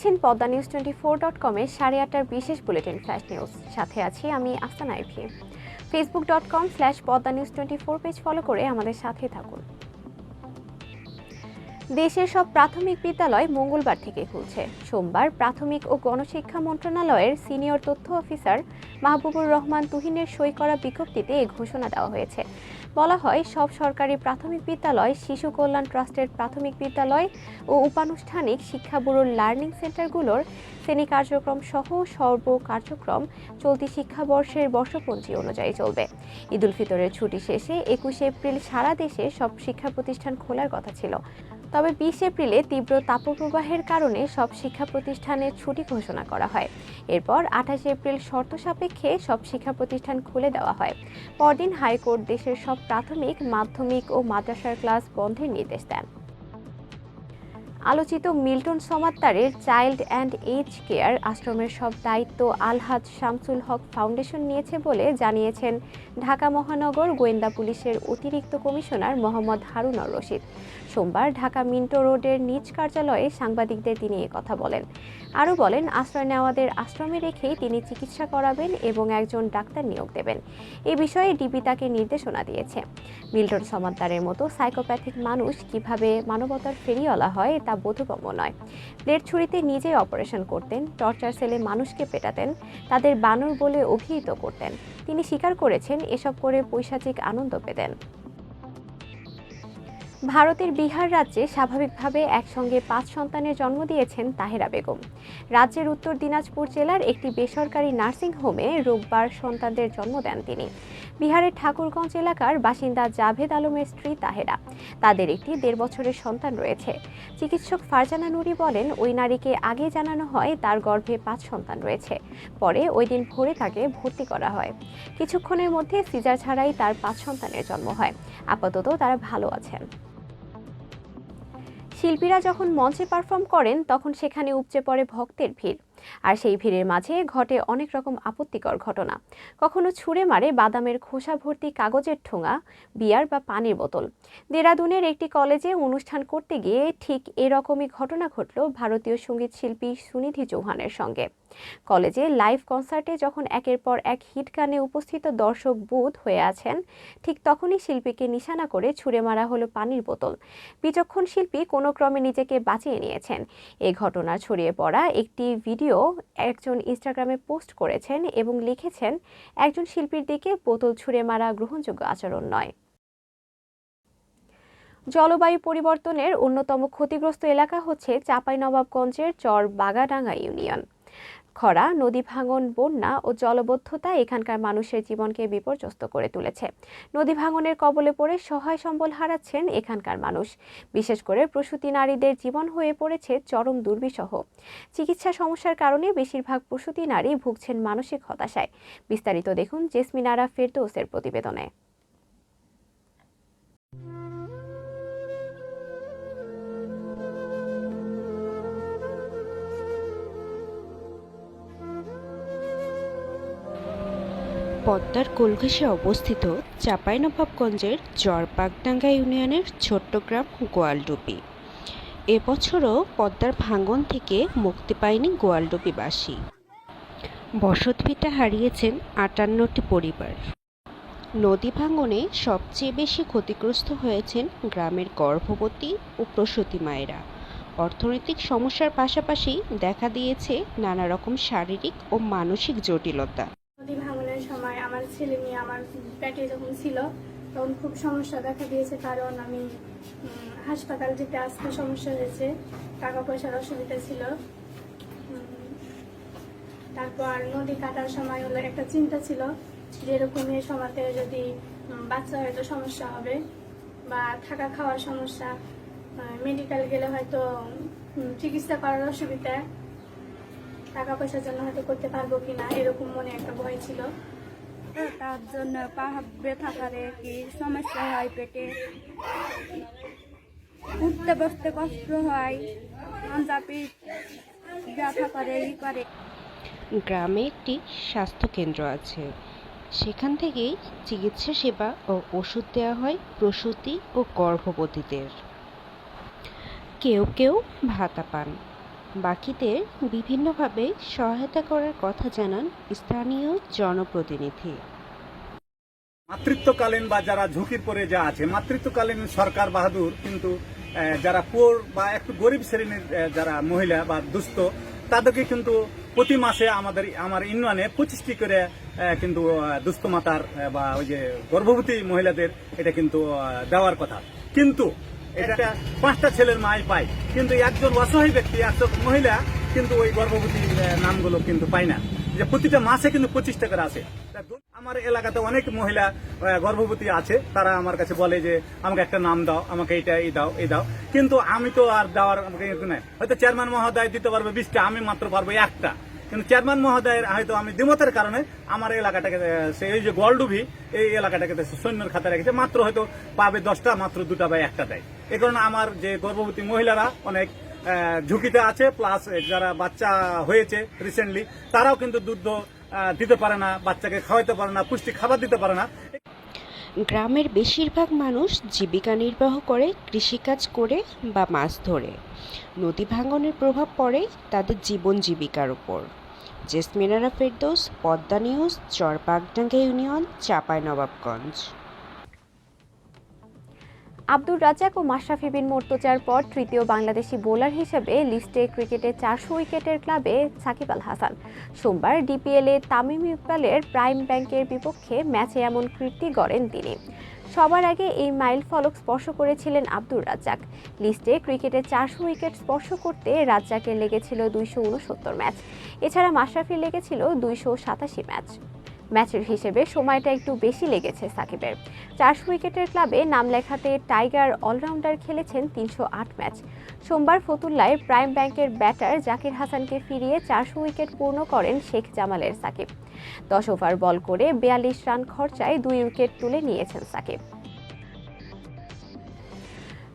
দেখছেন Padma news twenty four dot কমের সাড়ে আটটার বিশেষ বুলেটিন ফ্ল্যাশ নিউজ। সাথে আছি আমি Afsana Ivy. Facebook dot com slash Padma news twenty four page follow করে আমাদের সাথে থাকুন। দেশের সব প্রাথমিক বিদ্যালয় মঙ্গলবার থেকে খুলছে। সোমবার প্রাথমিক ও গণশিক্ষা মন্ত্রণালয়ের সিনিয়র তথ্য অফিসার মাহবুবুর রহমান তুহিনের সই করা বিজ্ঞপ্তিতে এ ঘোষণা দেওয়া হয়েছে। বলা হয়, সব সরকারি প্রাথমিক বিদ্যালয়, শিশু কল্যাণ ট্রাস্টের প্রাথমিক বিদ্যালয় ও উপানুষ্ঠানিক শিক্ষা ব্যুরোর লার্নিং সেন্টারগুলোর শ্রেণি কার্যক্রম সহ সর্ব কার্যক্রম চলতি শিক্ষাবর্ষের বর্ষপঞ্জি অনুযায়ী চলবে। ঈদুল ফিতরের ছুটি শেষে একুশে এপ্রিল সারা দেশে সব শিক্ষা প্রতিষ্ঠান খোলার কথা ছিল। তবে বিশ এপ্রিলে তীব্র তাপপ্রবাহের কারণে সব শিক্ষা প্রতিষ্ঠানের ছুটি ঘোষণা করা হয়। এরপর আঠাশে এপ্রিল শর্ত সাপেক্ষে সব শিক্ষা প্রতিষ্ঠান খুলে দেওয়া হয়। পরদিন হাইকোর্ট দেশের সব প্রাথমিক, মাধ্যমিক ও মাদ্রাসার ক্লাস বন্ধের নির্দেশ দেন। আলোচিত মিল্টন সমাত্তারের চাইল্ড অ্যান্ড এজ কেয়ার আশ্রমের সব দায়িত্ব আলহাজ শামসুল হক ফাউন্ডেশন নিয়েছে বলে জানিয়েছেন ঢাকা মহানগর গোয়েন্দা পুলিশের অতিরিক্ত কমিশনার মোহাম্মদ হারুনর রশিদ। সোমবার ঢাকা মিন্টো রোডের নিজ কার্যালয়ে সাংবাদিকদের তিনি কথা বলেন। আরও বলেন, আশ্রয় নেওয়াদের আশ্রমে রেখেই তিনি চিকিৎসা করাবেন এবং একজন ডাক্তার নিয়োগ দেবেন। এ বিষয়ে ডিবি তাকে নির্দেশনা দিয়েছে। মিল্টন সমাদ্দারের মতো সাইকোপ্যাথিক মানুষ কীভাবে মানবতার ফেরিওয়ালা হয় তা বোধগম্য নয়। প্লেট ছুরিতে নিজেই অপারেশন করতেন, টর্চার সেলে মানুষকে পেটাতেন, তাদের বানর বলে অভিহিত করতেন। তিনি স্বীকার করেছেন, এসব করে পৈশাচিক আনন্দ পেতেন। ভারতের বিহার রাজ্যে স্বাভাবিকভাবে একসঙ্গে পাঁচ সন্তানের জন্ম দিয়েছেন তাহেরা বেগম। রাজ্যের উত্তর দিনাজপুর জেলার একটি বেসরকারি নার্সিং হোমে রোববার সন্তানদের জন্ম দেন তিনি। বিহারের ঠাকুরগঞ্জ এলাকার বাসিন্দা জাভেদ আলমের স্ত্রী তাহেরা। তাদের একটি দেড় বছরের সন্তান রয়েছে। চিকিৎসক ফারজানা নুরি বলেন, ওই নারীকে আগে জানানো হয়, তার গর্ভে পাঁচ সন্তান রয়েছে। পরে ওই দিন ভোরে তাকে ভর্তি করা হয়। কিছুক্ষণের মধ্যে সিজার ছাড়াই তার পাঁচ সন্তানের জন্ম হয়। আপাতত তারা ভালো আছেন। শিল্পীরা যখন মঞ্চে পারফর্ম করেন, তখন সেখানে উপচে পড়ে ভক্তের ভিড়। আর সেই ভিড়ের মাঝে ঘটে অনেক রকম আপত্তিকর ঘটনা। কখনো ছুঁড়ে মারে বাদামের খোসা ভর্তি কাগজের ঠোঙা, বিয়ার বা পানির বোতল। দেরাদুনের একটি কলেজে অনুষ্ঠান করতে গিয়ে ঠিক এরকমই ঘটনা ঘটল ভারতীয় সংগীত শিল্পী সুনিধি চৌহানের সঙ্গে। কলেজে লাইভ কনসার্টে যখন একের পর এক হিট গানে উপস্থিত দর্শক বুধ হয়ে আছেন, ঠিক তখনই শিল্পীকে নিশানা করে ছুঁড়ে মারা হলো পানির বোতল। বিচক্ষণ শিল্পী কোনো ক্রমে নিজেকে বাঁচিয়ে নিয়েছেন। এ ঘটনা ছড়িয়ে পড়া একটি ভিডিও একজন ইনস্টাগ্রামে পোস্ট করেছেন এবং লিখেছেন, একজন শিল্পীর দিকে বোতল ছুঁড়ে মারা গ্রহণযোগ্য আচরণ নয়। জলবায়ু পরিবর্তনের অন্যতম ক্ষতিগ্রস্ত এলাকা হচ্ছে চাঁপাইনবাবগঞ্জের চর বাগাডাঙ্গা ইউনিয়ন। খরা, নদী ভাঙন, বন্যা ও জলবদ্ধতা এখানকার মানুষের জীবনকে বিপর্যস্ত করে তুলেছে। নদী ভাঙনের কবলে পড়ে সহায় সম্বল হারাচ্ছেন এখানকার মানুষ। বিশেষ করে প্রসূতি নারীদের জীবন হয়ে পড়েছে চরম দুর্বিষহ। চিকিৎসা সমস্যার কারণে বেশিরভাগ প্রসূতি নারী ভুগছেন মানসিক হতাশায়। বিস্তারিত দেখুন জেসমিনারা ফেরদৌসের প্রতিবেদনে। পদ্মার কোলঘেঁষে অবস্থিত চাঁপাইনবাবগঞ্জের চরবাগডাঙ্গা ইউনিয়নের ছোট্ট গ্রাম গোয়ালডুবি। এবছরও পদ্মার ভাঙন থেকে মুক্তি পায়নি গোয়ালডুবিবাসী। বসতভিটা হারিয়েছেন আটান্নটি পরিবার। নদী ভাঙনে সবচেয়ে বেশি ক্ষতিগ্রস্ত হয়েছেন গ্রামের গর্ভবতী ও প্রসূতি মায়েরা। অর্থনৈতিক সমস্যার পাশাপাশি দেখা দিয়েছে নানা রকম শারীরিক ও মানসিক জটিলতা নদী ভাঙনের সময় আমার ছেলে মেয়ে আমার পেটে যখন ছিল, তখন খুব সমস্যা দেখা দিয়েছে কারণ আমি হাসপাতাল যেতে আসতে সমস্যা হয়েছে টাকা পয়সার অসুবিধা ছিল। তারপর নদী কাটার সময় হলো একটা চিন্তা ছিল যেরকম এই সময়তে যদি বাচ্চা হয়তো সমস্যা হবে বা থাকা খাওয়ার সমস্যা মেডিকেল গেলে হয়তো চিকিৎসা করার অসুবিধা টাকা পয়সার জন্য হয়তো করতে পারব কিনা এরকম মনে একটা ভয় ছিল। তার জন্য পা ব্যথা করে কি সমস্যা হয় পেটে। উঠতে বসতে কষ্ট হয় পাঞ্জাবি ব্যথা করে, ই করে। গ্রামে একটি স্বাস্থ্যকেন্দ্র আছে। সেখান থেকেই চিকিৎসা সেবা ও ওষুধ দেওয়া হয় প্রসূতি ও গর্ভবতীদের। কেউ কেউ ভাতা পান। বাকিদের বিভিন্নভাবে সহায়তা করার কথা জানান স্থানীয় জনপ্রতিনিধি। মাতৃত্বকালীন বা যারা ঝুঁকির পরে যা আছে, মাতৃত্বকালীন সরকার বাহাদুর কিন্তু যারা পোর বা একটু গরিব শ্রেণির যারা মহিলা বা দুস্থ, তাদেরকে কিন্তু প্রতি মাসে আমাদের, আমার ইউনিয়নে পঁচিশটি করে কিন্তু দুস্থ মাতার বা ওই যে গর্ভবতী মহিলাদের এটা কিন্তু দেওয়ার কথা। কিন্তু এটা পাঁচটা ছেলের মাই পায়। কিন্তু একজন অসহায় ব্যক্তি, একজন মহিলা কিন্তু ওই গর্ভবতী নামগুলো কিন্তু পায় না। যে প্রতিটা মাসে কিন্তু পঁচিশ টাকার আছে আমার এলাকাতে অনেক মহিলা গর্ভবতী আছে। তারা আমার কাছে বলে যে, আমাকে একটা নাম দাও, আমাকে এইটা এই দাও এই দাও। কিন্তু আমি তো আর দেওয়ার আমাকে ইয়ে নাই। হয়তো চেয়ারম্যান মহোদয় দিতে পারবে বিশটা, আমি মাত্র পারব একটা। কিন্তু চেয়ারম্যান মহোদয়ের হয়তো আমি দ্বিমতের কারণে আমার এলাকাটাকে সে এই যে গলডুবি এই এলাকাটাকে সৈন্যের খাতা রেখেছে। মাত্র হয়তো পাবে দশটা, মাত্র দুটা বা একটা দেয়। এ কারণে আমার যে গর্ভবতী মহিলারা অনেক ঝুঁকিতে আছে প্লাস যারা বাচ্চা হয়েছে রিসেন্টলি তারাও কিন্তু দুধ দিতে পারে না, বাচ্চাকে খাওয়াতে পারে না, পুষ্টি খাবার দিতে পারে না। গ্রামের বেশিরভাগ মানুষ জীবিকা নির্বাহ করে, কৃষিকাজ করে বা মাছ ধরে। নদী ভাঙনের প্রভাব পড়ে তাদের জীবন জীবিকার উপর। Jesminara Ferdous, Padma news Charbagdanga union, Chapainawabganj. Abdur Razzak ও মাশরাফি বিন মোর্তজার পর তৃতীয় বাংলাদেশি বোলার হিসেবে লিস্টে ক্রিকেটে চারশো উইকেটের ক্লাবে সাকিব আল হাসান। সোমবার ডিপিএলে তামিম ইকবালের প্রাইম ব্যাংকের বিপক্ষে ম্যাচে এমন কীর্তি গড়েন তিনি। সবার আগে এই মাইল ফলক স্পর্শ করেছিলেন আব্দুর রাজ্জাক। লিস্টে ক্রিকেটে চারশো উইকেট স্পর্শ করতে রাজ্জাকের লেগেছিল দুইশো উনসত্তর ম্যাচ। এছাড়া মাশরাফির লেগেছিল দুইশো সাতাশি ম্যাচ। ম্যাচের হিসেবে সময়টা একটু বেশি লেগেছে সাকিবের। চারশো উইকেটের ক্লাবে নাম লেখাতে টাইগার অলরাউন্ডার খেলেছেন তিনশো আট ম্যাচ। সোমবার ফতুল্লায় প্রাইম ব্যাংকের ব্যাটার জাকির হাসানকে ফিরিয়ে চারশো উইকেট পূর্ণ করেন শেখ জামালের সাকিব। দশ ওভার বল করে বিয়াল্লিশ রান খরচায় দুই উইকেট তুলে নিয়েছেন সাকিব।